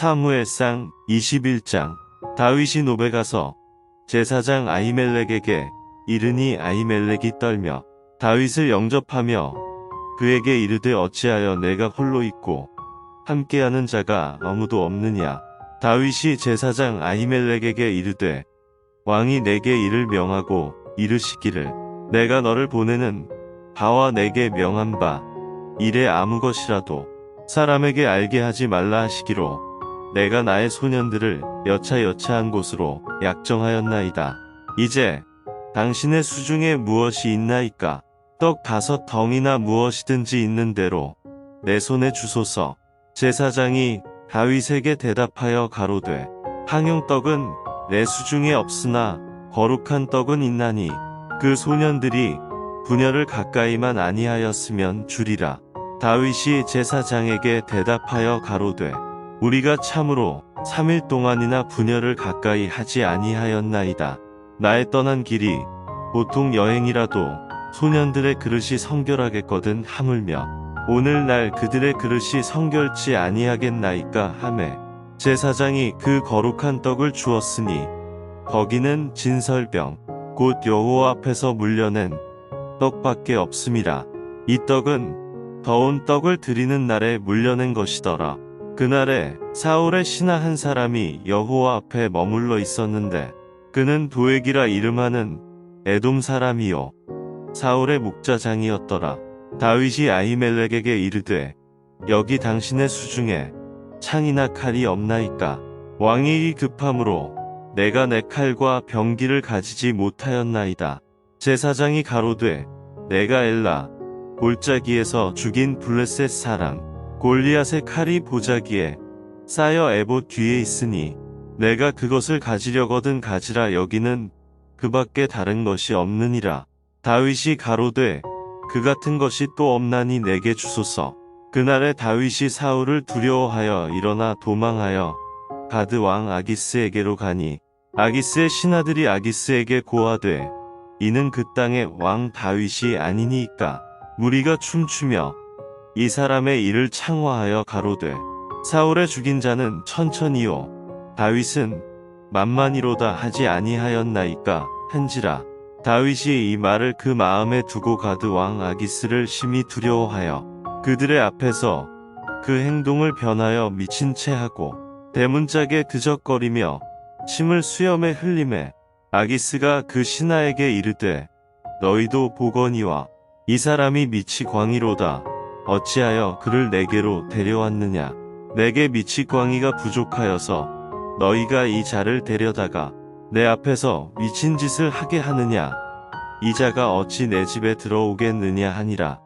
사무엘상 21장 다윗이 노베 가서 제사장 아히멜렉에게 이르니 아히멜렉이 떨며 다윗을 영접하며 그에게 이르되 어찌하여 내가 홀로 있고 함께하는 자가 아무도 없느냐? 다윗이 제사장 아히멜렉에게 이르되 왕이 내게 이를 명하고 이르시기를 내가 너를 보내는 바와 내게 명한 바 이래 아무 것이라도 사람에게 알게 하지 말라 하시기로 내가 나의 소년들을 여차여차한 곳으로 약정하였나이다. 이제 당신의 수중에 무엇이 있나이까? 떡 다섯 덩이나 무엇이든지 있는 대로 내 손에 주소서. 제사장이 다윗에게 대답하여 가로되 항용떡은 내 수중에 없으나 거룩한 떡은 있나니 그 소년들이 분열을 가까이만 아니하였으면 주리라. 다윗이 제사장에게 대답하여 가로되 우리가 참으로 3일 동안이나 분열을 가까이 하지 아니하였나이다. 나의 떠난 길이 보통 여행이라도 소년들의 그릇이 성결하겠거든 하물며 오늘날 그들의 그릇이 성결치 아니하겠나이까 하매 제사장이 그 거룩한 떡을 주었으니 거기는 진설병 곧 여호와 앞에서 물려낸 떡밖에 없음이라 이 떡은 더운 떡을 드리는 날에 물려낸 것이더라 그날에 사울의 신하 한 사람이 여호와 앞에 머물러 있었는데 그는 도액이라 이름하는 에돔 사람이요 사울의 목자장이었더라. 다윗이 아히멜렉에게 이르되 여기 당신의 수중에 창이나 칼이 없나이까? 왕이 이 급함으로 내가 내 칼과 병기를 가지지 못하였나이다. 제사장이 가로되 내가 엘라 골짜기에서 죽인 블레셋 사람 골리앗의 칼이 보자기에 쌓여 에봇 뒤에 있으니 내가 그것을 가지려거든 가지라 여기는 그 밖에 다른 것이 없느니라. 다윗이 가로되 그 같은 것이 또 없나니 내게 주소서. 그날에 다윗이 사울을 두려워하여 일어나 도망하여 가드 왕 아기스에게로 가니 아기스의 신하들이 아기스에게 고하되 이는 그 땅의 왕 다윗이 아니니까 무리가 춤추며 이 사람의 일을 창화하여 가로되 사울의 죽인 자는 천천히요. 다윗은 만만이로다 하지 아니하였나이까 한지라. 다윗이 이 말을 그 마음에 두고 가드 왕 아기스를 심히 두려워하여 그들의 앞에서 그 행동을 변하여 미친 채 하고 대문짝에 그적거리며 침을 수염에 흘림에 아기스가 그 신하에게 이르되 너희도 보거니와 이 사람이 미치 광이로다 어찌하여 그를 내게로 데려왔느냐? 내게 미치 광이가 부족하여서 너희가 이 자를 데려다가 내 앞에서 미친 짓을 하게 하느냐? 이 자가 어찌 내 집에 들어오겠느냐 하니라